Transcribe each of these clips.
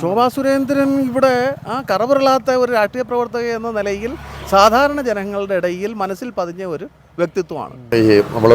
ശോഭാ സുരേന്ദ്രൻ ഇവിടെ ആ കറപുരളാത്ത ഒരു രാഷ്ട്രീയ പ്രവർത്തക എന്ന നിലയിൽ സാധാരണ ജനങ്ങളുടെ ഇടയിൽ മനസ്സിൽ പതിഞ്ഞ ഒരു വ്യക്തിത്വമാണ്. ഈ നമ്മൾ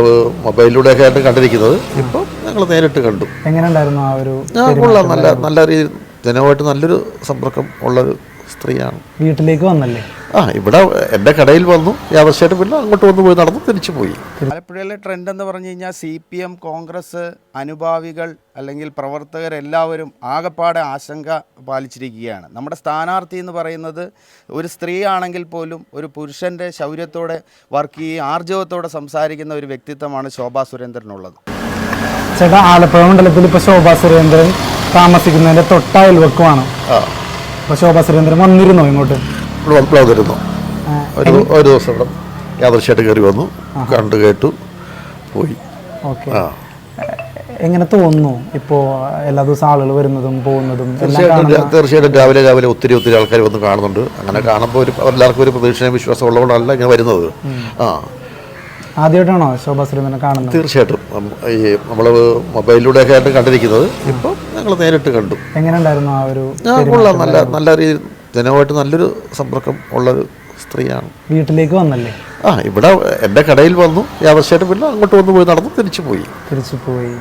മൊബൈലിലൂടെയൊക്കെ ആയിട്ട് കണ്ടിരിക്കുന്നത്. ഇപ്പൊ ഞങ്ങൾ നേരിട്ട് കണ്ടു. എങ്ങനെ ഉണ്ടായിരുന്നു ആ ഒരു ആ കൊള്ളാം. നല്ല നല്ല രീതിയിൽ ജനവുമായിട്ട് നല്ലൊരു സമ്പർക്കം ഉള്ളൊരു സ്ത്രീയാണ്. വീട്ടിലേക്ക് വന്നല്ലേ? ആ ഇവിടെ എന്റെ കടയിൽ വന്നു. യാദർശമായിട്ട് പിന്നെ അങ്ങോട്ട് വന്നു പോയി നടന്നു തിരിച്ചു പോയി. ആലപ്പുഴയിലെ ട്രെൻഡ് എന്ന് പറഞ്ഞു കഴിഞ്ഞാൽ സി പി എം കോൺഗ്രസ് അനുഭാവികൾ അല്ലെങ്കിൽ പ്രവർത്തകരെല്ലാവരും ആകപ്പാടെ ആശങ്ക പാലിച്ചിരിക്കുകയാണ്. നമ്മുടെ സ്ഥാനാർത്ഥി എന്ന് പറയുന്നത് ഒരു സ്ത്രീ ആണെങ്കിൽ പോലും ഒരു പുരുഷന്റെ ശൗര്യത്തോടെ വർക്ക് ചെയ്യുകയും ആർജവത്തോടെ സംസാരിക്കുന്ന ഒരു വ്യക്തിത്വമാണ് ശോഭാ സുരേന്ദ്രനുള്ളത് ചേട്ടാ ആലപ്പുഴ മണ്ഡലത്തിൽ ഇപ്പോൾ ശോഭാ സുരേന്ദ്രൻ താമസിക്കുന്നതിന്റെ തൊട്ട അയൽവക്കമാണ് ആ. അപ്പോൾ ശോഭാ സുരേന്ദ്രൻ വന്നിരുന്നോ ഇങ്ങോട്ട്? വന്നിരുന്നു ഒരു ഒരു ദിവസം ഇവിടെ യാദർശമായിട്ട് കയറി വന്നു. കണ്ടു കേട്ടു. പോയി. ഓക്കെ. ആ. എങ്ങനെ തോന്നുന്നു ഇപ്പോ എല്ലാ ദിവസവും ആളുകൾ വരുന്നതും പോകുന്നതും തീർച്ചയായിട്ടും തീർച്ചയായിട്ടും രാവിലെ രാവിലെ ഒത്തിരി ഒത്തിരി ആൾക്കാർ വന്ന് കാണുന്നുണ്ട്. അങ്ങനെ കാണുമ്പോൾ ഒരു എല്ലാവർക്കും ഒരു പ്രതീക്ഷയും വിശ്വാസം ഉള്ളതുകൊണ്ടല്ല ഇങ്ങനെ വരുന്നത്. ആ. ആദ്യമായിട്ടാണോ ശോഭാ സുരേന്ദ്രനെ കാണുന്നത്? തീർച്ചയായിട്ടും. ഈ നമ്മൾ മൊബൈലിലൂടെ ഒക്കെ ആയിട്ട് കണ്ടിരിക്കുന്നത്. ഇപ്പൊ ഞങ്ങൾ നേരിട്ട് കണ്ടു. എങ്ങനെ ഉണ്ടായിരുന്നു ആ ഒരു കൊള്ളാം. നല്ല നല്ല രീതിയിൽ ജനവുമായിട്ട് നല്ലൊരു സമ്പർക്കം ഉള്ളൊരു സ്ത്രീയാണ്. വീട്ടിലേക്ക് വന്നല്ലേ? ആ ഇവിടെ എന്റെ കടയിൽ വന്നു. യാദർശമായിട്ട് പിന്നെ അങ്ങോട്ട് വന്നു പോയി നടന്നു തിരിച്ചു പോയി. തിരിച്ചു പോയി.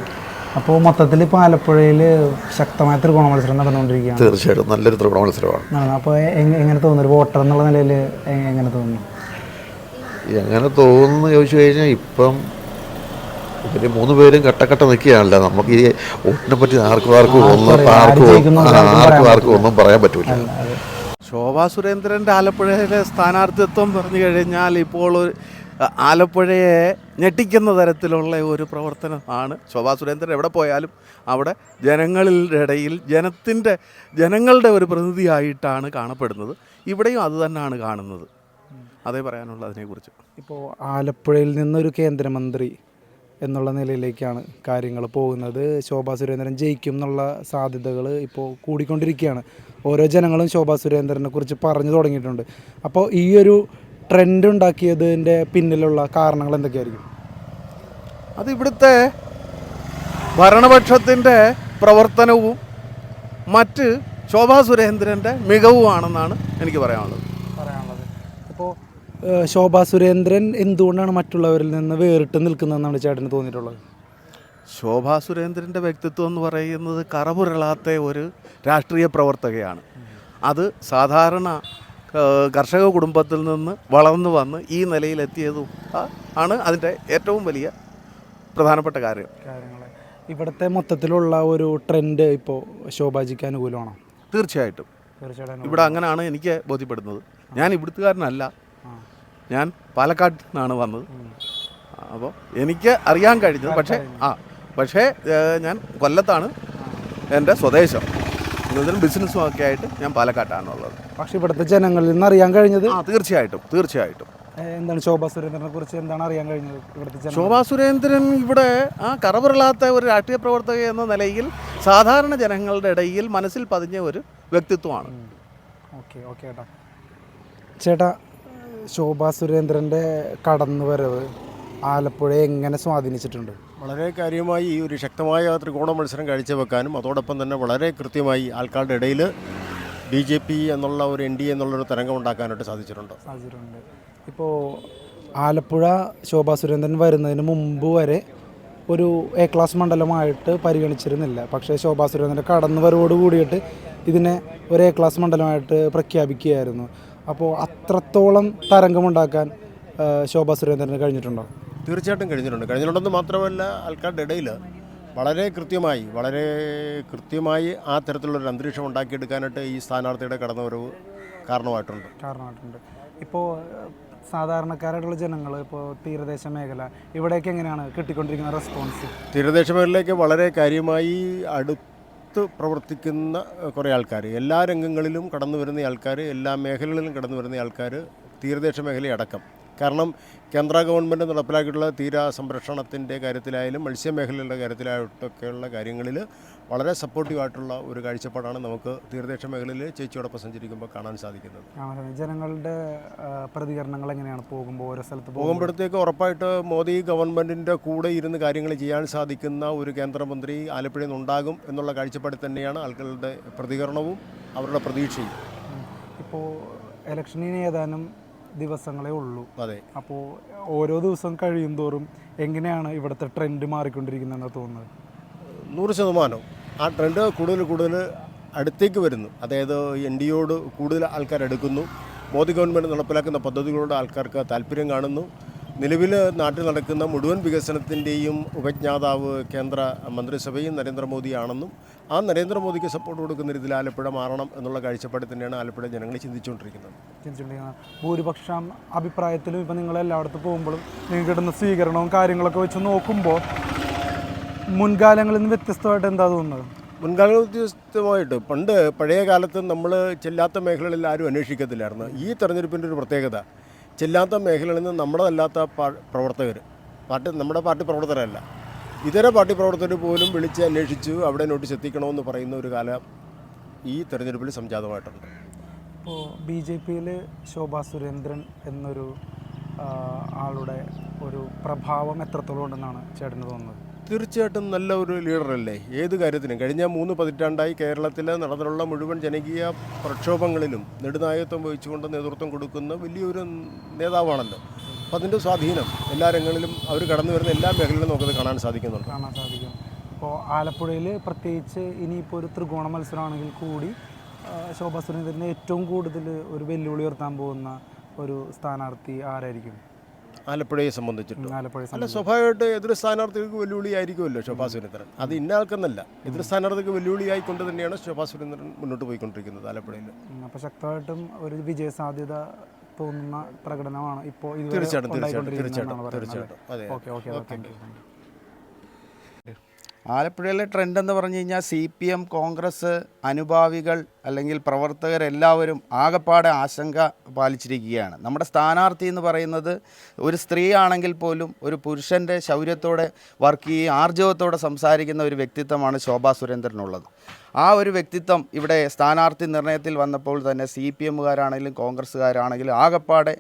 അപ്പോൾ മൊത്തത്തിൽ ഇപ്പോൾ ആലപ്പുഴയിൽ ശക്തമായ ത്രികോണ മത്സരം നടന്നുകൊണ്ടിരിക്കുകയാണ്. തീർച്ചയായിട്ടും നല്ലൊരു ത്രികോണ മത്സരമാണ്. അപ്പോൾ എങ്ങനെ തോന്നുന്നു? ഒരു വോട്ടർ എന്നുള്ള നിലയിൽ എങ്ങനെ തോന്നുന്നു? എങ്ങനെ തോന്നുന്നു ചോദിച്ചു കഴിഞ്ഞാൽ ഇപ്പം ഇവർ മൂന്ന് പേരും കട്ടക്കട്ട നിൽക്കുകയാണല്ലോ. നമുക്ക് ഈ വോട്ടിനെ പറ്റി ആർക്കും ആർക്കും ഒന്നും ആർക്കും ആർക്കും ആർക്കും പറയാൻ ഒന്നും പറയാൻ പറ്റൂല ശോഭാ സുരേന്ദ്രന്റെ ആലപ്പുഴയിലെ സ്ഥാനാർത്ഥിത്വം പറഞ്ഞു കഴിഞ്ഞാൽ ഇപ്പോൾ ആലപ്പുഴയെ ഞെട്ടിക്കുന്ന തരത്തിലുള്ള ഒരു പ്രവർത്തനമാണ് ശോഭാ സുരേന്ദ്രൻ. എവിടെ പോയാലും അവിടെ ജനങ്ങളുടെ ഇടയിൽ ജനത്തിന്റെ ജനങ്ങളുടെ ഒരു പ്രതിനിധിയായിട്ടാണ് കാണപ്പെടുന്നത്. ഇവിടെയും അത് തന്നെയാണ് കാണുന്നത്. അതേ പറയാനുള്ളൂ അതിനെക്കുറിച്ച്. ഇപ്പോൾ ആലപ്പുഴയിൽ നിന്നൊരു കേന്ദ്രമന്ത്രി എന്നുള്ള നിലയിലേക്കാണ് കാര്യങ്ങൾ പോകുന്നത്. ശോഭാ സുരേന്ദ്രൻ ജയിക്കും എന്നുള്ള സാധ്യതകൾ ഇപ്പോൾ കൂടിക്കൊണ്ടിരിക്കുകയാണ്. ഓരോ ജനങ്ങളും ശോഭാ സുരേന്ദ്രനെ കുറിച്ച് പറഞ്ഞു തുടങ്ങിയിട്ടുണ്ട്. അപ്പോൾ ഈ ഒരു ട്രെൻഡ് ഉണ്ടാക്കിയതിന്റെ പിന്നിലുള്ള കാരണങ്ങൾ എന്തൊക്കെയായിരിക്കും? അത് ഇവിടുത്തെ ഭരണപക്ഷത്തിന്റെ പ്രവർത്തനവും മറ്റ് ശോഭാ സുരേന്ദ്രന്റെ മികവുമാണെന്നാണ് എനിക്ക് പറയാനുള്ളത്. ശോഭാ സുരേന്ദ്രൻ എന്തുകൊണ്ടാണ് മറ്റുള്ളവരിൽ നിന്ന് വേറിട്ട് നിൽക്കുന്നതെന്നാണ് ചേട്ടന് തോന്നിയിട്ടുള്ളത്? ശോഭാ സുരേന്ദ്രന്റെ വ്യക്തിത്വം എന്ന് പറയുന്നത് കറപുരളാത്ത ഒരു രാഷ്ട്രീയ പ്രവർത്തകയാണ്. അത് സാധാരണ കർഷക കുടുംബത്തിൽ നിന്ന് വളർന്നു വന്ന് ഈ നിലയിലെത്തിയതും ആണ് അതിന്റെ ഏറ്റവും വലിയ പ്രധാനപ്പെട്ട കാര്യം. ഇവിടുത്തെ മൊത്തത്തിലുള്ള ഒരു ട്രെൻഡ് ഇപ്പോൾ ശോഭാജിക്ക് അനുകൂലമാണോ? തീർച്ചയായിട്ടും. തീർച്ചയായിട്ടും ഇവിടെ അങ്ങനെയാണ് എനിക്ക് ബോധ്യപ്പെടുന്നത്. ഞാൻ ഇവിടുത്തുകാരനല്ല. ഞാൻ പാലക്കാട് നിന്നാണ് വന്നത്. അപ്പോൾ എനിക്ക് അറിയാൻ കഴിഞ്ഞത് പക്ഷേ ആ പക്ഷേ ഞാൻ കൊല്ലത്താണ് എന്റെ സ്വദേശം. എന്നതിനും ബിസിനസ്സും ഒക്കെ ആയിട്ട് ഞാൻ പാലക്കാട്ടാണുള്ളത്. പക്ഷേ ഇവിടുത്തെ ജനങ്ങളിൽ നിന്ന് അറിയാൻ കഴിഞ്ഞത്? ആ തീർച്ചയായിട്ടും തീർച്ചയായിട്ടും. എന്താണ് ശോഭാ സുരേന്ദ്രനെ കുറിച്ച് എന്താണ് അറിയാൻ കഴിഞ്ഞത് ഇവിടുത്തെ ശോഭാ സുരേന്ദ്രൻ ഇവിടെ ആ കറപുരളാത്ത ഒരു രാഷ്ട്രീയ പ്രവർത്തക എന്ന നിലയിൽ സാധാരണ ജനങ്ങളുടെ ഇടയിൽ മനസ്സിൽ പതിഞ്ഞ ഒരു വ്യക്തിത്വമാണ്. ഓക്കെ ഓക്കെ ചേട്ടാ ചേട്ടാ ശോഭാ സുരേന്ദ്രന്റെ കടന്നുവരവ് ആലപ്പുഴയെ എങ്ങനെ സ്വാധീനിച്ചിട്ടുണ്ട്? വളരെ കാര്യമായി ഈ ഒരു ശക്തമായ ത്രികോണ മത്സരം കാഴ്ചവെക്കാനും അതോടൊപ്പം തന്നെ വളരെ കൃത്യമായി ആൾക്കാരുടെ ഇടയിൽ ബി ജെ പി എന്നുള്ള ഒരു എൻ ഡി എന്നുള്ളൊരു തരംഗം ഉണ്ടാക്കാനായിട്ട് സാധിച്ചിട്ടുണ്ട്. സാധിച്ചിട്ടുണ്ട്. ഇപ്പോൾ ആലപ്പുഴ ശോഭാ സുരേന്ദ്രൻ വരുന്നതിന് മുമ്പ് വരെ ഒരു എ ക്ലാസ് മണ്ഡലമായിട്ട് പരിഗണിച്ചിരുന്നില്ല. പക്ഷേ ശോഭാ സുരേന്ദ്രന്റെ കടന്നുവരവോട് കൂടിയിട്ട് ഇതിനെ ഒരു എ ക്ലാസ് മണ്ഡലമായിട്ട് പ്രഖ്യാപിക്കുകയായിരുന്നു. അപ്പോൾ അത്രത്തോളം തരംഗമുണ്ടാക്കാൻ ശോഭ സുരേന്ദ്രന് കഴിഞ്ഞിട്ടുണ്ടോ? തീർച്ചയായിട്ടും കഴിഞ്ഞിട്ടുണ്ട്. കഴിഞ്ഞിട്ടുണ്ടെന്ന് മാത്രമല്ല ആൾക്കാരുടെ ഇടയിൽ വളരെ കൃത്യമായി വളരെ കൃത്യമായി ആ തരത്തിലുള്ളൊരു അന്തരീക്ഷം ഉണ്ടാക്കിയെടുക്കാനായിട്ട് ഈ സ്ഥാനാർത്ഥിയുടെ കടന്നുവരവ് കാരണമായിട്ടുണ്ട്. കാരണമായിട്ടുണ്ട്. ഇപ്പോൾ സാധാരണക്കാരായിട്ടുള്ള ജനങ്ങൾ ഇപ്പോൾ തീരദേശ മേഖല ഇവിടേക്ക് എങ്ങനെയാണ് കിട്ടിക്കൊണ്ടിരിക്കുന്ന റെസ്പോൺസ് തീരദേശ മേഖലയിലേക്ക് വളരെ കാര്യമായി അടുത്ത് പ്രവർത്തിക്കുന്ന ഏഹ്, കുറേ ആൾക്കാർ എല്ലാ രംഗങ്ങളിലും കടന്നു വരുന്ന ആൾക്കാർ എല്ലാ മേഖലകളിലും കടന്നു വരുന്ന ആൾക്കാർ തീരദേശ മേഖലയടക്കം. കാരണം കേന്ദ്ര ഗവൺമെന്റ് നടപ്പിലാക്കിയിട്ടുള്ള തീര സംരക്ഷണത്തിന്റെ കാര്യത്തിലായാലും മത്സ്യമേഖലയുടെ കാര്യത്തിലായിട്ടൊക്കെയുള്ള കാര്യങ്ങളിൽ വളരെ സപ്പോർട്ടീവായിട്ടുള്ള ഒരു കാഴ്ചപ്പാടാണ് നമുക്ക് തീരദേശ മേഖലയിൽ ചേച്ചിയോടൊപ്പം സഞ്ചരിക്കുമ്പോൾ കാണാൻ സാധിക്കുന്നത്. ജനങ്ങളുടെ പ്രതികരണങ്ങൾ എങ്ങനെയാണ് പോകുമ്പോൾ ഓരോ സ്ഥലത്ത് പോകുമ്പോഴത്തേക്ക് ഉറപ്പായിട്ട് മോദി ഗവൺമെന്റിന്റെ കൂടെ ഇരുന്ന് കാര്യങ്ങൾ ചെയ്യാൻ സാധിക്കുന്ന ഒരു കേന്ദ്രമന്ത്രി ആലപ്പുഴയിൽ നിന്നുണ്ടാകും എന്നുള്ള കാഴ്ചപ്പാടിൽ തന്നെയാണ് ആളുകളുടെ പ്രതികരണവും അവരുടെ പ്രതീക്ഷയും. ഇപ്പോൾ ഇലക്ഷനിന് ഏതാനും ദിവസങ്ങളേ ഉള്ളൂ. അതെ. അപ്പോൾ ഓരോ ദിവസം കഴിയും തോറും എങ്ങനെയാണ് ഇവിടുത്തെ ട്രെൻഡ് മാറിക്കൊണ്ടിരിക്കുന്നതെന്ന് തോന്നുന്നത്? നൂറ് ശതമാനം. ആ ട്രെൻഡ് കൂടുതൽ കൂടുതൽ അടുത്തേക്ക് വരുന്നു. അതായത് എൻ ഡി ഒയോട് കൂടുതൽ ആൾക്കാർ എടുക്കുന്നു മോദി ഗവൺമെന്റ് നടപ്പിലാക്കുന്ന പദ്ധതികളോട് ആൾക്കാർക്ക് താല്പര്യം കാണുന്നു. നിലവിൽ നാട്ടിൽ നടക്കുന്ന മുഴുവൻ വികസനത്തിന്റെയും ഉപജ്ഞാതാവ് കേന്ദ്ര മന്ത്രിസഭയും നരേന്ദ്രമോദിയാണെന്നും ആ നരേന്ദ്രമോദിക്ക് സപ്പോർട്ട് കൊടുക്കുന്ന രീതിയിൽ ആലപ്പുഴ മാറണം എന്നുള്ള കാഴ്ചപ്പാടിൽ തന്നെയാണ് ആലപ്പുഴ ജനങ്ങൾ ചിന്തിച്ചുകൊണ്ടിരിക്കുന്നത്. ചിന്തിച്ചുകൊണ്ടിരിക്കുന്നത് ഭൂരിപക്ഷം അഭിപ്രായത്തിലും ഇപ്പം നിങ്ങൾ എല്ലായിടത്തും പോകുമ്പോഴും നിങ്ങൾക്ക് കിട്ടുന്ന സ്വീകരണവും കാര്യങ്ങളൊക്കെ വെച്ച് നോക്കുമ്പോൾ മുൻകാലങ്ങളിൽ നിന്ന് വ്യത്യസ്തമായിട്ട് എന്താ തോന്നുന്നത്? മുൻകാല വ്യത്യസ്തമായിട്ട് പണ്ട് പഴയ കാലത്ത് നമ്മൾ ചെല്ലാത്ത മേഖലകളിൽ ആരും അന്വേഷിക്കത്തില്ലായിരുന്നു. ഈ തെരഞ്ഞെടുപ്പിന്റെ ഒരു പ്രത്യേകത ചെല്ലാത്ത മേഖലകളിൽ നിന്ന് നമ്മുടെതല്ലാത്ത പാ- പ്രവർത്തകർ പാർട്ടി നമ്മുടെ പാർട്ടി പ്രവർത്തകരല്ല. ഇതര പാർട്ടി പ്രവർത്തകർ പോലും വിളിച്ച് അന്വേഷിച്ചു അവിടെ നോട്ടീസ് എത്തിക്കണമെന്ന് പറയുന്ന ഒരു കാലം ഈ തെരഞ്ഞെടുപ്പിൽ സംജാതമായിട്ടുണ്ട്. ഇപ്പോൾ ബി ജെ പിയിൽ ശോഭാ സുരേന്ദ്രൻ എന്നൊരു ആളുടെ ഒരു പ്രഭാവം എത്രത്തോളം ഉണ്ടെന്നാണ് ചേട്ടന് തോന്നുന്നത്? തീർച്ചയായിട്ടും നല്ല ഒരു ലീഡറല്ലേ? ഏത് കാര്യത്തിനും. കഴിഞ്ഞ മൂന്ന് പതിറ്റാണ്ടായി കേരളത്തിലെ നടന്നിട്ടുള്ള മുഴുവൻ ജനകീയ പ്രക്ഷോഭങ്ങളിലും നെടുനായകത്വം വഹിച്ചുകൊണ്ട് നേതൃത്വം കൊടുക്കുന്ന വലിയൊരു നേതാവാണല്ലോ. അപ്പം അതിന്റെ സ്വാധീനം എല്ലാ രംഗങ്ങളിലും അവർ കടന്നു വരുന്ന എല്ലാ മേഖലകളിലും നമുക്കത് കാണാൻ സാധിക്കുന്നുണ്ട്. കാണാൻ സാധിക്കും. ഇപ്പോൾ ആലപ്പുഴയിൽ പ്രത്യേകിച്ച് ഇനിയിപ്പോൾ ഒരു ത്രികോണ മത്സരമാണെങ്കിൽ കൂടി ശോഭ സുരേന്ദ്രനെ ഏറ്റവും കൂടുതൽ ഒരു വെല്ലുവിളി ഉയർത്താൻ പോകുന്ന ഒരു സ്ഥാനാർത്ഥി ആരായിരിക്കും? ആലപ്പുഴയെ സംബന്ധിച്ചിട്ട്. അല്ല സ്വാഭാവികമായിട്ട് എതിർ സ്ഥാനാർത്ഥികൾക്ക് വെല്ലുവിളിയായിരിക്കുമല്ലോ ശോഭാ സുരേന്ദ്രൻ. അത് ഇന്ന ആൾക്കെന്നല്ല എതിർ സ്ഥാനാർത്ഥിക്ക് വെല്ലുവിളിയായിക്കൊണ്ട് തന്നെയാണ് ശോഭാ സുരേന്ദ്രൻ മുന്നോട്ട് പോയിക്കൊണ്ടിരിക്കുന്നത് ആലപ്പുഴയിൽ അപ്പോൾ ശക്തമായിട്ടും ഒരു വിജയ സാധ്യത തോന്നുന്ന പ്രകടനമാണ് ഇപ്പോൾ ഇതുവരെ തീർച്ചയായിട്ടും തീർച്ചയായിട്ടും ഉണ്ടായിക്കൊണ്ടിരിക്കുന്നതെന്നാണ് തീർച്ചയായിട്ടും പറയുന്നത്. തീർച്ചയായിട്ടും അതെ. ഓക്കെ ഓക്കെ താങ്ക് യു ആലപ്പുഴയിലെ ട്രെൻഡ് എന്ന് പറഞ്ഞു കഴിഞ്ഞാൽ സി പി എം കോൺഗ്രസ് അനുഭാവികൾ അല്ലെങ്കിൽ പ്രവർത്തകരെല്ലാവരും ആകപ്പാടെ ആശങ്ക പാലിച്ചിരിക്കുകയാണ്. നമ്മുടെ സ്ഥാനാർത്ഥി എന്ന് പറയുന്നത് ഒരു സ്ത്രീ ആണെങ്കിൽ പോലും ഒരു പുരുഷന്റെ ശൗര്യത്തോടെ വർക്ക് ചെയ്യുകയും ആർജവത്തോടെ സംസാരിക്കുന്ന ഒരു വ്യക്തിത്വമാണ് ശോഭാ സുരേന്ദ്രനുള്ളത്. ആ ഒരു വ്യക്തിത്വം ഇവിടെ സ്ഥാനാർത്ഥി നിർണയത്തിൽ വന്നപ്പോൾ തന്നെ സി പി എമ്മുകാരാണെങ്കിലും കോൺഗ്രസ്സുകാരാണെങ്കിലും ആകപ്പാടെ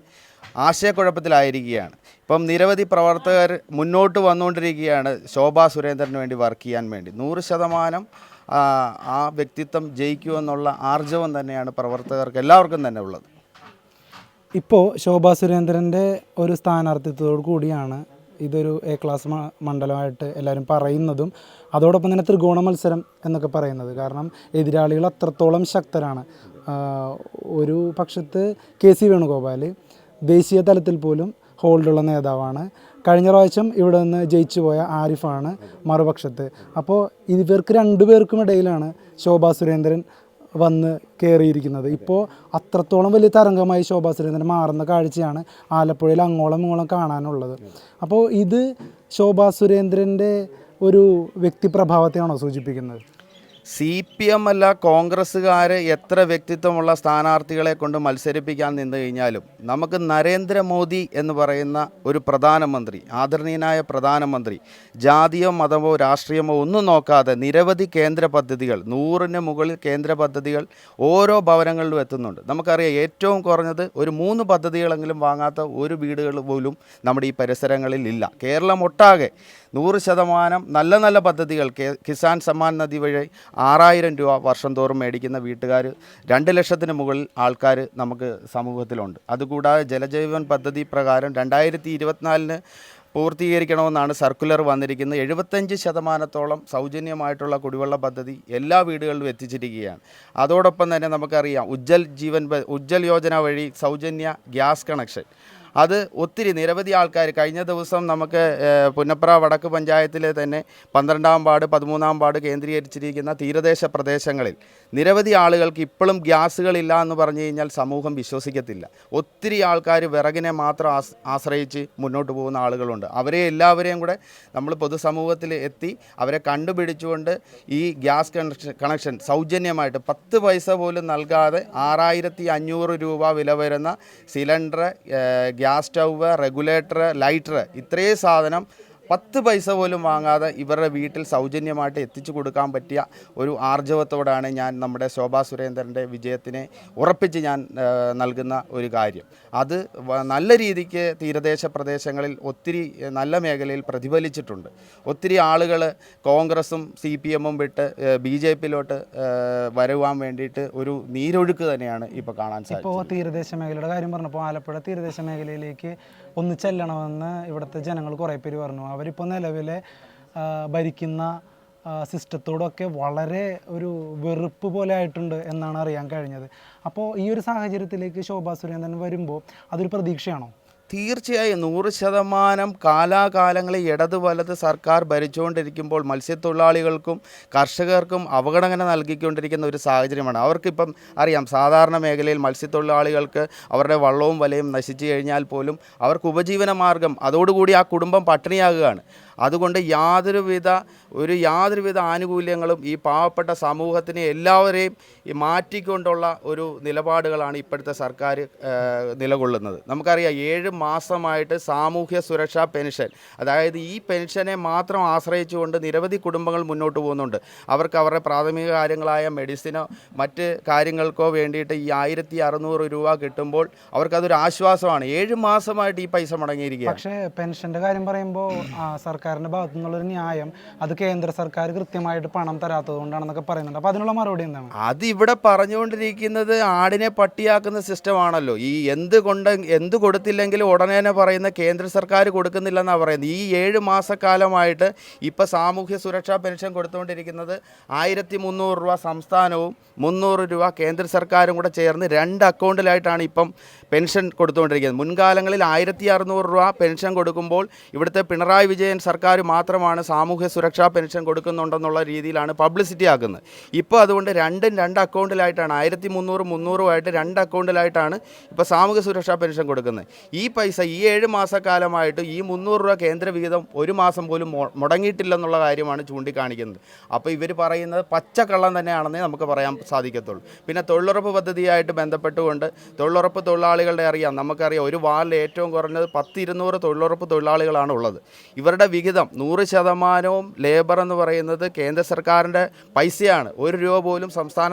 ആശയക്കുഴപ്പത്തിലായിരിക്കുകയാണ്. ഇപ്പം നിരവധി പ്രവർത്തകർ മുന്നോട്ട് വന്നുകൊണ്ടിരിക്കുകയാണ് ശോഭാ സുരേന്ദ്രന് വേണ്ടി വർക്ക് ചെയ്യാൻ വേണ്ടി. നൂറ് ശതമാനം ആ, വ്യക്തിത്വം ജയിക്കുമെന്നുള്ള ആർജവം തന്നെയാണ് പ്രവർത്തകർക്ക് എല്ലാവർക്കും തന്നെ ഉള്ളത്. ഇപ്പോൾ ശോഭാ സുരേന്ദ്രന്റെ ഒരു സ്ഥാനാർത്ഥിത്വത്തോടു കൂടിയാണ് ഇതൊരു എ ക്ലാസ് മണ്ഡലമായിട്ട് എല്ലാവരും പറയുന്നതും അതോടൊപ്പം തന്നെ ത്രികോണ മത്സരം എന്നൊക്കെ പറയുന്നത്. കാരണം എതിരാളികൾ അത്രത്തോളം ശക്തരാണ്. ഒരു പക്ഷത്ത് കെ സി വേണുഗോപാൽ ദേശീയ തലത്തിൽ പോലും ഹോൾഡുള്ള നേതാവാണ്. കഴിഞ്ഞ പ്രാവശ്യം ഇവിടെ നിന്ന് ജയിച്ചു പോയ ആരിഫാണ് മറുപക്ഷത്ത്. അപ്പോൾ ഇവർക്ക് രണ്ടുപേർക്കും ഇടയിലാണ് ശോഭാ സുരേന്ദ്രൻ വന്ന് കയറിയിരിക്കുന്നത് ഇപ്പോൾ അത്രത്തോളം വലിയ തരംഗമായി ശോഭാ സുരേന്ദ്രൻ മാറുന്ന കാഴ്ചയാണ് ആലപ്പുഴയിൽ അങ്ങോളം ഇങ്ങോളം കാണാനുള്ളത്. അപ്പോൾ ഇത് ശോഭാ സുരേന്ദ്രന്റെ ഒരു വ്യക്തിപ്രഭാവത്തെയാണോ സൂചിപ്പിക്കുന്നത്? സി പി എം അല്ല കോൺഗ്രസ്സുകാർ എത്ര വ്യക്തിത്വമുള്ള സ്ഥാനാർത്ഥികളെ കൊണ്ട് മത്സരിപ്പിക്കാൻ നിന്ന് കഴിഞ്ഞാലും നമുക്ക് നരേന്ദ്രമോദി എന്ന് പറയുന്ന ഒരു പ്രധാനമന്ത്രി ആദരണീയനായ പ്രധാനമന്ത്രി ജാതിയോ മതമോ രാഷ്ട്രീയമോ ഒന്നും നോക്കാതെ നിരവധി കേന്ദ്ര പദ്ധതികൾ നൂറിന് മുകളിൽ കേന്ദ്ര പദ്ധതികൾ ഓരോ ഭവനങ്ങളിലും എത്തുന്നുണ്ട്. നമുക്കറിയാം ഏറ്റവും കുറഞ്ഞത് ഒരു മൂന്ന് പദ്ധതികളെങ്കിലും വാങ്ങാത്ത ഒരു വീടുകൾ പോലും നമ്മുടെ ഈ പരിസരങ്ങളിൽ ഇല്ല. കേരളം ഒട്ടാകെ നൂറ് ശതമാനം നല്ല നല്ല പദ്ധതികൾ കിസാൻ സമ്മാൻ നദി വഴി ആറായിരം രൂപ വർഷം തോറും മേടിക്കുന്ന വീട്ടുകാർ രണ്ട് ലക്ഷത്തിന് മുകളിൽ ആൾക്കാർ നമുക്ക് സമൂഹത്തിലുണ്ട്. അതുകൂടാതെ ജലജീവൻ പദ്ധതി പ്രകാരം രണ്ടായിരത്തി ഇരുപത്തിനാലിന് പൂർത്തീകരിക്കണമെന്നാണ് സർക്കുലർ വന്നിരിക്കുന്നത്. എഴുപത്തഞ്ച് ശതമാനത്തോളം സൗജന്യമായിട്ടുള്ള കുടിവെള്ള പദ്ധതി എല്ലാ വീടുകളിലും എത്തിച്ചിരിക്കുകയാണ്. അതോടൊപ്പം തന്നെ നമുക്കറിയാം ഉജ്ജൽ ജീവൻ ഉജ്ജൽ യോജന വഴി സൗജന്യ ഗ്യാസ് കണക്ഷൻ. അത് ഒത്തിരി നിരവധി ആൾക്കാർ കഴിഞ്ഞ ദിവസം നമുക്ക് പുന്നപ്ര വടക്ക് പഞ്ചായത്തിലെ തന്നെ പന്ത്രണ്ടാം വാർഡ് പതിമൂന്നാം വാർഡ് കേന്ദ്രീകരിച്ചിരിക്കുന്ന തീരദേശ പ്രദേശങ്ങളിൽ നിരവധി ആളുകൾക്ക് ഇപ്പോഴും ഗ്യാസുകളില്ല എന്ന് പറഞ്ഞു കഴിഞ്ഞാൽ സമൂഹം വിശ്വസിക്കത്തില്ല. ഒത്തിരി ആൾക്കാർ വിറകിനെ മാത്രം ആശ്രയിച്ച് മുന്നോട്ട് പോകുന്ന ആളുകളുണ്ട്. അവരെ എല്ലാവരെയും കൂടെ നമ്മൾ പൊതുസമൂഹത്തിൽ എത്തി അവരെ കണ്ടുപിടിച്ചുകൊണ്ട് ഈ ഗ്യാസ് കണക്ഷൻ കണക്ഷൻ സൗജന്യമായിട്ട് പത്ത് പൈസ പോലും നൽകാതെ ആറായിരത്തി അഞ്ഞൂറ് രൂപ വില വരുന്ന cylinder gas stove regulator lighter ഇത്രയും സാധനം പത്ത് പൈസ പോലും വാങ്ങാതെ ഇവരുടെ വീട്ടിൽ സൗജന്യമായിട്ട് എത്തിച്ചു കൊടുക്കാൻ പറ്റിയ ഒരു ആർജവത്തോടാണ് ഞാൻ നമ്മുടെ ശോഭാ സുരേന്ദ്രന്റെ വിജയത്തിനെ ഉറപ്പിച്ച് ഞാൻ നൽകുന്ന ഒരു കാര്യം. അത് നല്ല രീതിക്ക് തീരദേശ പ്രദേശങ്ങളിൽ ഒത്തിരി നല്ല മേഖലയിൽ പ്രതിഫലിച്ചിട്ടുണ്ട്. ഒത്തിരി ആളുകൾ കോൺഗ്രസും സി പി എമ്മും വിട്ട് ബി ജെ പിയിലോട്ട് വരുവാൻ വേണ്ടിയിട്ട് ഒരു നീരൊഴുക്ക് തന്നെയാണ് ഇപ്പോൾ കാണാൻ സാധിക്കുന്നത് ഇപ്പോൾ തീരദേശ മേഖലയുടെ കാര്യം പറഞ്ഞപ്പോൾ ആലപ്പുഴ തീരദേശ മേഖലയിലേക്ക് ഒന്ന് ചെല്ലണമെന്ന് ഇവിടുത്തെ ജനങ്ങൾ കുറേ പേര് പറഞ്ഞു. അവരിപ്പോൾ നിലവിലെ ഭരിക്കുന്ന സിസ്റ്റത്തോടൊക്കെ വളരെ ഒരു വെറുപ്പ് പോലെ ആയിട്ടുണ്ട് എന്നാണ് അറിയാൻ കഴിഞ്ഞത്. അപ്പോൾ ഈ ഒരു സാഹചര്യത്തിലേക്ക് ശോഭാ സുരേന്ദ്രൻ വരുമ്പോൾ അതൊരു പ്രതീക്ഷയാണോ? തീർച്ചയായും നൂറ് ശതമാനം കാലാകാലങ്ങളിൽ ഇടത് വലത് സർക്കാർ ഭരിച്ചുകൊണ്ടിരിക്കുമ്പോൾ മത്സ്യത്തൊഴിലാളികൾക്കും കർഷകർക്കും അവഗണന നൽകിക്കൊണ്ടിരിക്കുന്ന ഒരു സാഹചര്യമാണ്. അവർക്കിപ്പം അറിയാം സാധാരണ മേഖലയിൽ മത്സ്യത്തൊഴിലാളികൾക്ക് അവരുടെ വള്ളവും വലയും നശിച്ചു കഴിഞ്ഞാൽ പോലും അവർക്ക് ഉപജീവന മാർഗം അതോടുകൂടി ആ കുടുംബം പട്ടിണിയാകുകയാണ്. അതുകൊണ്ട് യാതൊരുവിധ ഒരു യാതൊരുവിധ ആനുകൂല്യങ്ങളും ഈ പാവപ്പെട്ട സമൂഹത്തിനെ എല്ലാവരെയും ഈ മാറ്റിക്കൊണ്ടുള്ള ഒരു നിലപാടുകളാണ് ഇപ്പോഴത്തെ സർക്കാർ നിലകൊള്ളുന്നത്. നമുക്കറിയാം ഏഴ് മാസമായിട്ട് സാമൂഹ്യ സുരക്ഷാ പെൻഷൻ അതായത് ഈ പെൻഷനെ മാത്രം ആശ്രയിച്ചുകൊണ്ട് നിരവധി കുടുംബങ്ങൾ മുന്നോട്ട് പോകുന്നുണ്ട്. അവർക്ക് അവരുടെ പ്രാഥമിക കാര്യങ്ങളായ മെഡിസിനോ മറ്റ് കാര്യങ്ങൾക്കോ വേണ്ടിയിട്ട് ഈ ആയിരത്തി അറുന്നൂറ് രൂപ കിട്ടുമ്പോൾ അവർക്കതൊരു ആശ്വാസമാണ്. ഏഴ് മാസമായിട്ട് ഈ പൈസ മുടങ്ങിയിരിക്കുക പക്ഷേ പെൻഷന്റെ കാര്യം പറയുമ്പോൾ സർക്കാരിന്റെ ഭാഗത്തു നിന്നുള്ളൊരു ന്യായം അത് കേന്ദ്ര സർക്കാർ കൃത്യമായിട്ട് പണം തരാത്തത് കൊണ്ടാണെന്നൊക്കെ പറയുന്നുണ്ട്. അപ്പോൾ അതിനുള്ള മറുപടി എന്താണ്? അത് ഇവിടെ പറഞ്ഞുകൊണ്ടിരിക്കുന്നത് ആടിനെ പട്ടിയാക്കുന്ന സിസ്റ്റമാണല്ലോ ഈ എന്ത് കൊണ്ട് എന്ത് കൊടുത്തില്ലെങ്കിലും ഉടനെ തന്നെ പറയുന്ന കേന്ദ്ര സർക്കാർ കൊടുക്കുന്നില്ല കൊടുക്കുന്നില്ലെന്നാണ് പറയുന്നത്. ഈ ഏഴ് മാസക്കാലമായിട്ട് ഇപ്പോൾ സാമൂഹ്യ സുരക്ഷാ പെൻഷൻ കൊടുത്തുകൊണ്ടിരിക്കുന്നത് ആയിരത്തി മുന്നൂറ് രൂപ സംസ്ഥാനവും മുന്നൂറ് രൂപ കേന്ദ്ര സർക്കാരും കൂടെ ചേർന്ന് രണ്ട് അക്കൗണ്ടിലായിട്ടാണ് ഇപ്പം പെൻഷൻ കൊടുത്തുകൊണ്ടിരിക്കുന്നത്. മുൻകാലങ്ങളിൽ ആയിരത്തി അറുന്നൂറ് രൂപ പെൻഷൻ കൊടുക്കുമ്പോൾ ഇവിടുത്തെ പിണറായി വിജയൻ സർക്കാർ മാത്രമാണ് സാമൂഹ്യ സുരക്ഷാ പെൻഷൻ കൊടുക്കുന്നുണ്ടെന്നുള്ള രീതിയിലാണ് പബ്ലിസിറ്റി ആക്കുന്നത് ഇപ്പോൾ അതുകൊണ്ട് രണ്ടും രണ്ട് അക്കൗണ്ടിലായിട്ടാണ് ആയിരത്തി മുന്നൂറ് മുന്നൂറുമായിട്ട് രണ്ട് അക്കൗണ്ടിലായിട്ടാണ് ഇപ്പോൾ സാമൂഹ്യ സുരക്ഷാ പെൻഷൻ കൊടുക്കുന്നത്. ഈ പൈസ ഈ ഏഴ് മാസക്കാലമായിട്ട് ഈ മുന്നൂറ് രൂപ കേന്ദ്ര വിഹിതം ഒരു മാസം പോലും മുടങ്ങിയിട്ടില്ലെന്നുള്ള കാര്യമാണ് ചൂണ്ടിക്കാണിക്കുന്നത്. അപ്പോൾ ഇവർ പറയുന്നത് പച്ചക്കള്ളം തന്നെയാണെന്നേ നമുക്ക് പറയാൻ സാധിക്കത്തുള്ളൂ. പിന്നെ തൊഴിലുറപ്പ് പദ്ധതിയായിട്ട് ബന്ധപ്പെട്ടുകൊണ്ട് തൊഴിലുറപ്പ് തൊഴിലാളികളുടെ അറിയാം. നമുക്കറിയാം ഒരു വാർഡിൽ ഏറ്റവും കുറഞ്ഞത് പത്തിരുന്നൂറ് തൊഴിലുറപ്പ് തൊഴിലാളികളാണ് ഉള്ളത്. ഇവരുടെ വിഹിതം നൂറ് ശതമാനവും ലേബർ എന്ന് പറയുന്നത് കേന്ദ്ര സർക്കാരിന്റെ പൈസയാണ്. ഒരു രൂപ പോലും സംസ്ഥാന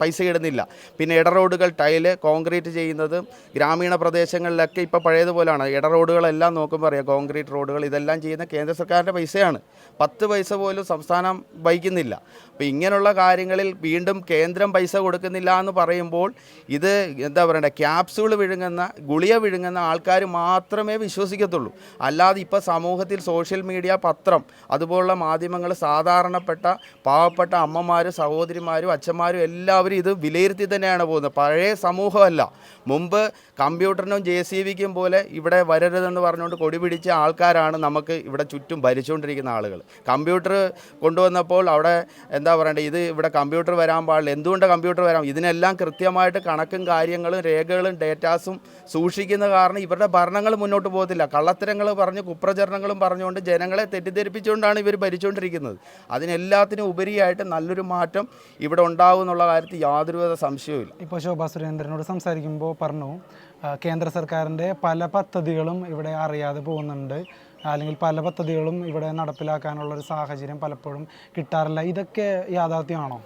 പൈസ ഇടുന്നില്ല. പിന്നെ ഇടറോഡുകൾ ടൈൽ കോൺക്രീറ്റ് ചെയ്യുന്നതും ഗ്രാമീണ പ്രദേശങ്ങളിലൊക്കെ ഇപ്പോൾ പഴയതുപോലെയാണ് ഇടറോഡുകളെല്ലാം നോക്കുമ്പോൾ അറിയാം കോൺക്രീറ്റ് റോഡുകൾ ഇതെല്ലാം ചെയ്യുന്ന കേന്ദ്ര സർക്കാരിന്റെ പൈസയാണ്. പത്ത് പൈസ പോലും സംസ്ഥാനം വഹിക്കുന്നില്ല. അപ്പോൾ ഇങ്ങനെയുള്ള കാര്യങ്ങളിൽ വീണ്ടും കേന്ദ്രം പൈസ കൊടുക്കുന്നില്ല എന്ന് പറയുമ്പോൾ ഇത് എന്താ പറയണ്ടേ ക്യാപ്സ്യൂൾ വിഴുങ്ങുന്ന ഗുളിയ വിഴുങ്ങുന്ന ആൾക്കാർ മാത്രമേ വിശ്വസിക്കത്തുള്ളൂ. അല്ലാതെ ഇപ്പോൾ സമൂഹത്തിൽ സോഷ്യൽ മീഡിയ പത്രം അതുപോലുള്ള മാധ്യമങ്ങൾ സാധാരണപ്പെട്ട പാവപ്പെട്ട അമ്മമാരും സഹോദരിമാരും അച്ഛന്മാരും എല്ലാവരും ഇത് വിലയിരുത്തി തന്നെയാണ് പോകുന്നത്. പഴയ സമൂഹമല്ല. മുമ്പ് കമ്പ്യൂട്ടറിനും ജെ സി വിക്കും പോലെ ഇവിടെ വരരുതെന്ന് പറഞ്ഞുകൊണ്ട് കൊടി പിടിച്ച ആൾക്കാരാണ് നമുക്ക് ഇവിടെ ചുറ്റും ഭരിച്ചുകൊണ്ടിരിക്കുന്ന ആളുകൾ. കമ്പ്യൂട്ടർ കൊണ്ടുവന്നപ്പോൾ അവിടെ എന്താ പറയണ്ടേ ഇത് ഇവിടെ കമ്പ്യൂട്ടർ വരാൻ പാടില്ല. എന്തുകൊണ്ട് കമ്പ്യൂട്ടർ വരാം ഇതിനെല്ലാം കൃത്യമായിട്ട് കണക്കും കാര്യങ്ങളും രേഖകളും ഡേറ്റാസും സൂക്ഷിക്കുന്ന കാരണം ഇവരുടെ ഭരണങ്ങൾ മുന്നോട്ട് പോകത്തില്ല. കള്ളത്തരങ്ങൾ പറഞ്ഞ് കുപ്രചരണങ്ങളും പറഞ്ഞുകൊണ്ട് ജനങ്ങളെ തെറ്റിദ്ധരിപ്പിച്ചുകൊണ്ടാണ് ഇവർ ഭരിച്ചുകൊണ്ടിരിക്കുന്നത്. അതിനെല്ലാത്തിനും ഉപരിയായിട്ട് നല്ലൊരു മാറ്റം ഇവിടെ ഉണ്ടാവും എന്നുള്ള കാര്യത്തിൽ യാതൊരുവിധ സംശയവും ഇപ്പോൾ ശോഭാ സുരേന്ദ്രനോട് സംസാരിക്കുമ്പോൾ പറഞ്ഞു കേന്ദ്ര സർക്കാരിന്റെ പല പദ്ധതികളും ഇവിടെ അറിയാതെ പോകുന്നുണ്ട്. അല്ലെങ്കിൽ പല പദ്ധതികളും ഇവിടെ നടപ്പിലാക്കാനുള്ള ഒരു സാഹചര്യം പലപ്പോഴും കിട്ടാറില്ല. ഇതൊക്കെ യാഥാർത്ഥ്യമാണോ?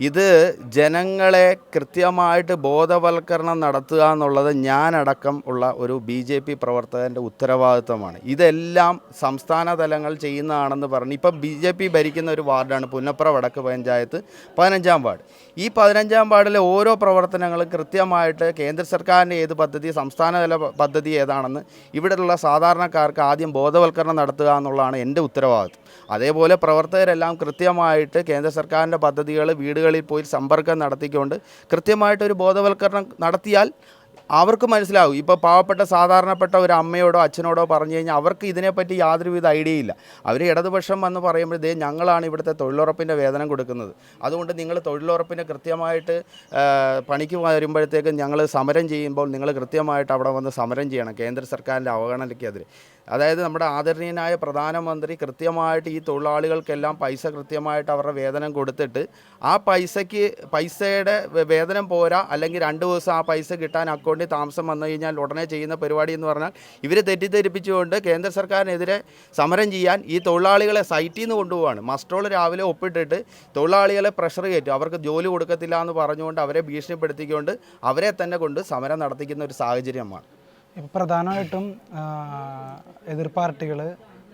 ഇത് ജനങ്ങളെ കൃത്യമായിട്ട് ബോധവൽക്കരണം നടത്തുക എന്നുള്ളത് ഞാനടക്കം ഉള്ള ഒരു ബി ജെ പി പ്രവർത്തകന്റെ ഉത്തരവാദിത്വമാണ്. ഇതെല്ലാം സംസ്ഥാന തലങ്ങൾ ചെയ്യുന്നതാണെന്ന് പറഞ്ഞ് ഇപ്പം ബി ജെ പി ഭരിക്കുന്ന ഒരു വാർഡാണ് പുന്നപ്ര വടക്ക് പഞ്ചായത്ത് പതിനഞ്ചാം വാർഡ്. ഈ പതിനഞ്ചാം വാർഡിലെ ഓരോ പ്രവർത്തനങ്ങളും കൃത്യമായിട്ട് കേന്ദ്ര സർക്കാരിന്റെ ഏത് പദ്ധതി സംസ്ഥാന തല പദ്ധതി ഏതാണെന്ന് ഇവിടെയുള്ള സാധാരണക്കാർക്ക് ആദ്യം ബോധവൽക്കരണം നടത്തുക എന്നുള്ളതാണ് എന്റെ ഉത്തരവാദിത്വം. അതേപോലെ പ്രവർത്തകരെല്ലാം കൃത്യമായിട്ട് കേന്ദ്ര സർക്കാരിന്റെ പദ്ധതികൾ വീടുകളിൽ പോയി സമ്പർക്കം നടത്തിക്കൊണ്ട് കൃത്യമായിട്ടൊരു ബോധവൽക്കരണം നടത്തിയാൽ അവർക്ക് മനസ്സിലാവും ഇപ്പോൾ പാവപ്പെട്ട സാധാരണപ്പെട്ട ഒരു അമ്മയോടോ അച്ഛനോടോ പറഞ്ഞു കഴിഞ്ഞാൽ അവർക്ക് ഇതിനെപ്പറ്റി യാതൊരുവിധ ഐഡിയ ഇല്ല. അവർ ഇടതുപക്ഷം വന്ന് പറയുമ്പോഴത്തേ ഞങ്ങളാണ് ഇവിടുത്തെ തൊഴിലുറപ്പിന്റെ വേതനം കൊടുക്കുന്നത്. അതുകൊണ്ട് നിങ്ങൾ തൊഴിലുറപ്പിന് കൃത്യമായിട്ട് പണിക്ക് വരുമ്പോഴത്തേക്കും ഞങ്ങൾ സമരം ചെയ്യുമ്പോൾ നിങ്ങൾ കൃത്യമായിട്ട് അവിടെ വന്ന് സമരം ചെയ്യണം. കേന്ദ്ര സർക്കാരിന്റെ അവഗണനയ്ക്കെതിരെ. അതായത് നമ്മുടെ ആദരണീയനായ പ്രധാനമന്ത്രി കൃത്യമായിട്ട് ഈ തൊഴിലാളികൾക്കെല്ലാം പൈസ കൃത്യമായിട്ട് അവരുടെ വേതനം കൊടുത്തിട്ട് ആ പൈസയ്ക്ക് പൈസയുടെ വേതനം പോരാ അല്ലെങ്കിൽ രണ്ട് ദിവസം ആ പൈസ കിട്ടാൻ അക്കൗണ്ടിൽ ഷോപ്പിൽ താമസം വന്നു കഴിഞ്ഞാൽ ഉടനെ ചെയ്യുന്ന പരിപാടി എന്ന് പറഞ്ഞാൽ ഇവരെ തെറ്റിദ്ധരിപ്പിച്ചുകൊണ്ട് കേന്ദ്ര സർക്കാരിനെതിരെ സമരം ചെയ്യാൻ ഈ തൊഴിലാളികളെ സൈറ്റിൽ നിന്ന് കൊണ്ടുപോവാണ്. മസ്റ്റോൾ രാവിലെ ഒപ്പിട്ടിട്ട് തൊഴിലാളികളെ പ്രഷർ കയറ്റും. അവർക്ക് ജോലി കൊടുക്കത്തില്ല എന്ന് പറഞ്ഞുകൊണ്ട് അവരെ ഭീഷണിപ്പെടുത്തിക്കൊണ്ട് അവരെ തന്നെ കൊണ്ട് സമരം നടത്തിക്കുന്ന ഒരു സാഹചര്യമാണ്. പ്രധാനമായിട്ടും എതിർ പാർട്ടികൾ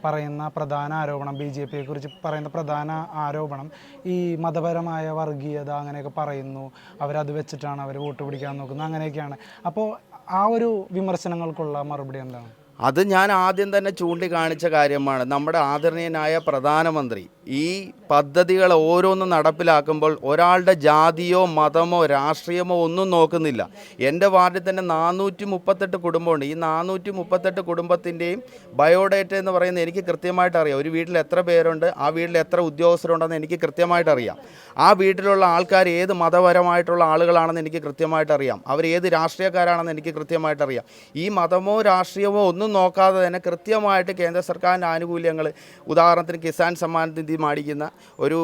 പറയുന്ന പ്രധാന ആരോപണം ബി ജെ പിയെ കുറിച്ച് പറയുന്ന പ്രധാന ആരോപണം ഈ മതപരമായ വർഗീയത അങ്ങനെയൊക്കെ പറയുന്നു. അവരത് വെച്ചിട്ടാണ് അവർ വോട്ട് പിടിക്കാൻ നോക്കുന്നത്. അങ്ങനെയൊക്കെയാണ്. അപ്പോൾ ആ ഒരു വിമർശനങ്ങൾക്കുള്ള മറുപടി എന്താണ്? അത് ഞാൻ ആദ്യം തന്നെ ചൂണ്ടിക്കാണിച്ച കാര്യമാണ്. നമ്മുടെ ആദരണീയനായ പ്രധാനമന്ത്രി ഈ പദ്ധതികൾ ഓരോന്നും നടപ്പിലാക്കുമ്പോൾ ഒരാളുടെ ജാതിയോ മതമോ രാഷ്ട്രീയമോ ഒന്നും നോക്കുന്നില്ല. എന്റെ വാർഡിൽ തന്നെ നാനൂറ്റി മുപ്പത്തെട്ട് കുടുംബമുണ്ട്. ഈ നാനൂറ്റി മുപ്പത്തെട്ട് കുടുംബത്തിന്റെയും ബയോഡേറ്റ എന്ന് പറയുന്നത് എനിക്ക് കൃത്യമായിട്ട് അറിയാം. ഒരു വീട്ടിൽ എത്ര പേരുണ്ട് ആ വീട്ടിൽ എത്ര ഉദ്യോഗസ്ഥരുണ്ടെന്ന് എനിക്ക് കൃത്യമായിട്ട് അറിയാം. ആ വീട്ടിലുള്ള ആൾക്കാർ ഏത് മതപരമായിട്ടുള്ള ആളുകളാണെന്ന് എനിക്ക് കൃത്യമായിട്ട് അറിയാം. അവർ ഏത് രാഷ്ട്രീയക്കാരാണെന്ന് എനിക്ക് കൃത്യമായിട്ട് അറിയാം. ഈ മതമോ രാഷ്ട്രീയമോ ഒന്നും നോക്കാതെ തന്നെ കൃത്യമായിട്ട് കേന്ദ്ര സർക്കാരിന്റെ ആനുകൂല്യങ്ങൾ ഉദാഹരണത്തിന് കിസാൻ സമ്മാൻ നിധി മാടിക്കുന്ന ഒരു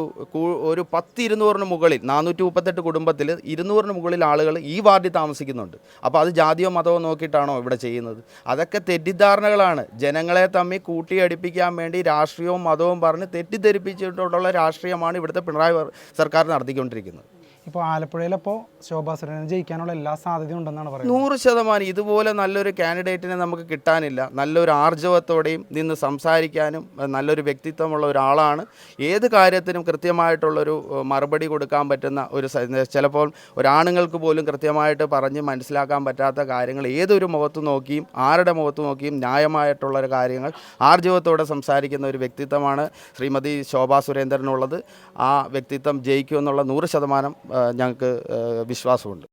ഒരു പത്ത് ഇരുന്നൂറിന് മുകളിൽ നാനൂറ്റി മുപ്പത്തെട്ട് കുടുംബത്തിൽ ഇരുന്നൂറിന് മുകളിൽ ആളുകൾ ഈ വാർഡിൽ താമസിക്കുന്നുണ്ട്. അപ്പോൾ അത് ജാതിയോ മതമോ നോക്കിയിട്ടാണോ ഇവിടെ ചെയ്യുന്നത്? അതൊക്കെ തെറ്റിദ്ധാരണകളാണ്. ജനങ്ങളെ തമ്മിൽ കൂട്ടിയടിപ്പിക്കാൻ വേണ്ടി രാഷ്ട്രീയവും മതവും പറഞ്ഞ് തെറ്റിദ്ധരിപ്പിച്ചിട്ടുള്ള രാഷ്ട്രീയമാണ് ഇവിടുത്തെ പിണറായി സർക്കാർ നടത്തിക്കൊണ്ടിരിക്കുന്നത്. ഇപ്പോൾ ആലപ്പുഴയിലപ്പോൾ ശോഭാ സുരേന്ദ്രൻ ജയിക്കാനുള്ള എല്ലാ സാധ്യതയും ഉണ്ടെന്നാണ് പറയുന്നത്. നൂറ് ശതമാനം ഇതുപോലെ നല്ലൊരു കാൻഡിഡേറ്റിനെ നമുക്ക് കിട്ടാനില്ല. നല്ലൊരു ആർജവത്തോടെയും നിന്ന് സംസാരിക്കാനും നല്ലൊരു വ്യക്തിത്വമുള്ള ഒരാളാണ്. ഏത് കാര്യത്തിനും കൃത്യമായിട്ടുള്ളൊരു മറുപടി കൊടുക്കാൻ പറ്റുന്ന ഒരു ചിലപ്പോൾ ഒരാണുങ്ങൾക്ക് പോലും കൃത്യമായിട്ട് പറഞ്ഞ് മനസ്സിലാക്കാൻ പറ്റാത്ത കാര്യങ്ങൾ ഏതൊരു മുഖത്ത് നോക്കിയും ആരുടെ മുഖത്ത് നോക്കിയും ന്യായമായിട്ടുള്ളൊരു കാര്യങ്ങൾ ആർജവത്തോടെ സംസാരിക്കുന്ന ഒരു വ്യക്തിത്വമാണ് ശ്രീമതി ശോഭാ സുരേന്ദ്രനുള്ളത്. ആ വ്യക്തിത്വം ജയിക്കുമെന്നുള്ള നൂറ് ശതമാനം ഞങ്ങൾക്ക് വിശ്വാസമുണ്ട്.